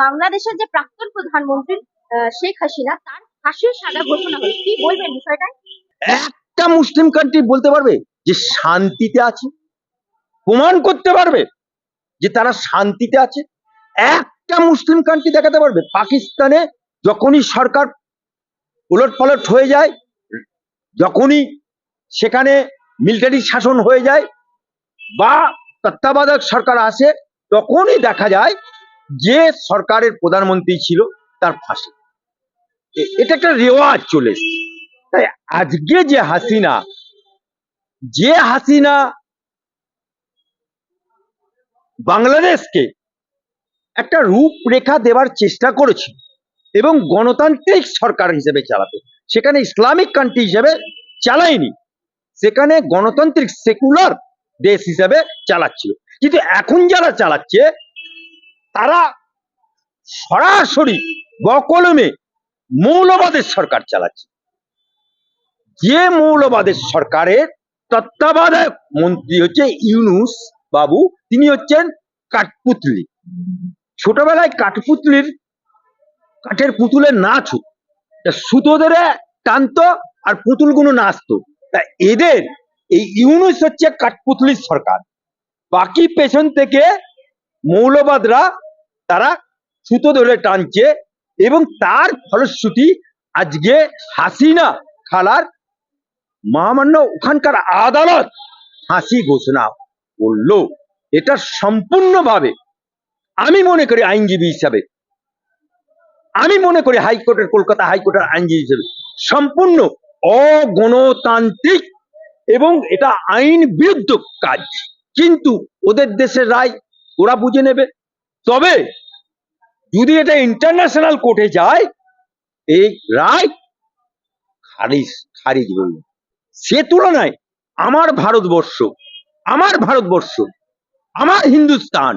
বাংলাদেশের যে প্রাক্তন প্রধানমন্ত্রী শেখ হাসিনা, তার ফাঁসির সাজা ঘোষণা হলো। কি বলবেন বিষয়টা? একটা মুসলিম কান্ট্রি বলতে পারবে যে শান্তিতে আছে? প্রমাণ করতে পারবে যে তারা শান্তিতে আছে? একটা মুসলিম কান্ট্রি দেখাতে পারবে, পাকিস্তানে যখনই সরকার উলট পালট হয়ে যায়, যখনই সেখানে মিলিটারি শাসন হয়ে যায় বা তত্ত্বাবধায়ক সরকার আসে, তখনই দেখা যায় যে সরকারের প্রধানমন্ত্রী ছিল, তার ফাঁসি। এটা একটা রেওয়াজ চলে তাই আজকে যে হাসিনা যে হাসিনা বাংলাদেশকে একটা রূপরেখা দেওয়ার চেষ্টা করেছিল এবং গণতান্ত্রিক সরকার হিসেবে চালাতে সেখানে ইসলামিক কান্ট্রি হিসেবে চালায়নি, সেখানে গণতান্ত্রিক সেকুলার দেশ হিসেবে চালাচ্ছিল। কিন্তু এখন যারা চালাচ্ছে তারা সরাসরি বকলমে মৌলবাদের সরকার চালাচ্ছে। যে মৌলবাদের সরকারের তত্ত্বাবধায়ক মন্ত্রী হচ্ছে ইউনুস বাবু, তিনি হচ্ছেন কাঠপুতলি। ছোটবেলায় কাঠপুতলির কাঠের পুতুলের নাচ সুতো ধরে টানতো আর পুতুলগুলো নাচতো। তা এদের এই ইউনুস হচ্ছে কাঠপুতলির সরকার। বাকি পেছন থেকে মৌলবাদরা তারা সুতো ধরে টানছে এবং তার ফলশ্রুতি আজকে হাসিনা খালার মহামান্য ওখানকার আদালত ফাঁসি ঘোষণা করল। এটা সম্পূর্ণভাবে আমি মনে করি আইনজীবী হিসাবে, আমি মনে করি হাইকোর্টের কলকাতা হাইকোর্টের আইনজীবী হিসেবে সম্পূর্ণ অগণতান্ত্রিক এবং এটা আইন বিরুদ্ধ কাজ। কিন্তু ওদের দেশের রায় ওরা বুঝে নেবে। তবে যদি এটা ইন্টারন্যাশনাল কোর্টে যায়, এই রায় খারিজ খারিজ হইল সে তুলনায় আমার ভারতবর্ষ আমার ভারতবর্ষ, আমার হিন্দুস্তান,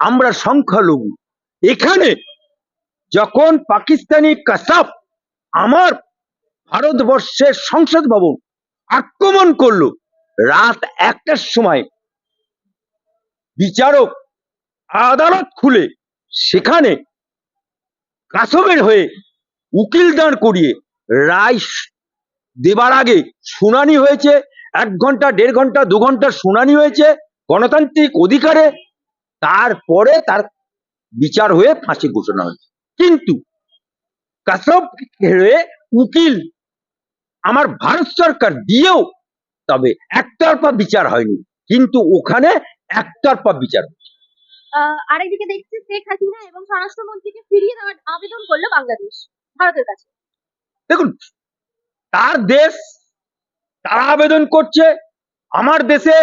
আমরা সংখ্যালঘু, এখানে যখন পাকিস্তানি কাসাব আমার ভারতবর্ষের সংসদ ভবন আক্রমণ করল, রাত একটার সময় বিচারক আদালত খুলে সেখানে কাসবের হয়ে উকিল দাঁড় করিয়ে রায় দেবার আগে শুনানি হয়েছে, এক ঘণ্টা, দেড় ঘণ্টা, দু ঘণ্টা শুনানি হয়েছে গণতান্ত্রিক অধিকারে, তারপরে তার বিচার হয়ে ফাঁসি ঘোষণা হয়েছে। কিন্তু কাসব হয়ে উকিল আমার ভারত সরকার দিয়েও তবে একতরফা বিচার হয়নি, কিন্তু ওখানে একতরফা বিচার আরেকদিকে দেখছি শেখ হাসিনা এবং স্বরাষ্ট্রমন্ত্রীকে ফিরিয়ে দেওয়ার আবেদন করল বাংলাদেশ, ভারতের কাছে। দেখুন, তার দেশ তারা আবেদন করছে, আমার দেশে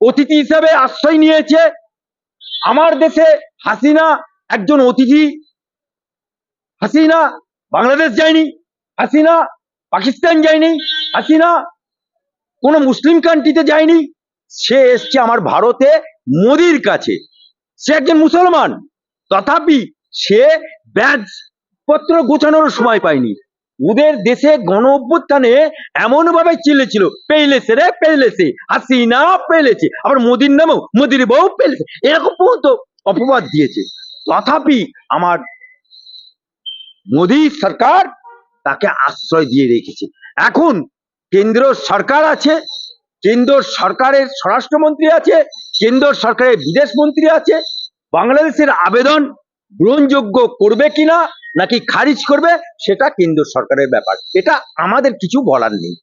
অতিথি হিসেবে আশ্রয় নিয়েছে, আমার দেশে হাসিনা একজন অতিথি, হাসিনা বাংলাদেশ যায়নি, হাসিনা পাকিস্তান যায়নি, হাসিনা কোনো মুসলিম কান্ট্রিতে যায়নি, সে এসছে আমার ভারতে, মোদির কাছে। সে একজন মুসলমান। তথাপি সে ব্যাজ পত্র গোছানোর সময় পায়নি। ওদের দেশে গণ অভ্যুত্থানে এমন ভাবে চিলেছিল পেলেছে রে পেলেছে হাসিনা পেলেছে আবার মোদির নামেও, মোদির বউ পেলেছে এরকম পর্যন্ত অপবাদ দিয়েছে। তথাপি আমার মোদি সরকার তাকে আশ্রয় দিয়ে রেখেছে। এখন কেন্দ্র সরকার আছে, কেন্দ্র সরকারের স্বরাষ্ট্রমন্ত্রী আছে কেন্দ্র সরকারের বিদেশ মন্ত্রী আছে, বাংলাদেশের আবেদন গ্রহণযোগ্য করবে কিনা, নাকি খারিজ করবে, সেটা কেন্দ্র সরকারের ব্যাপার। এটা আমাদের কিছু বলার নেই।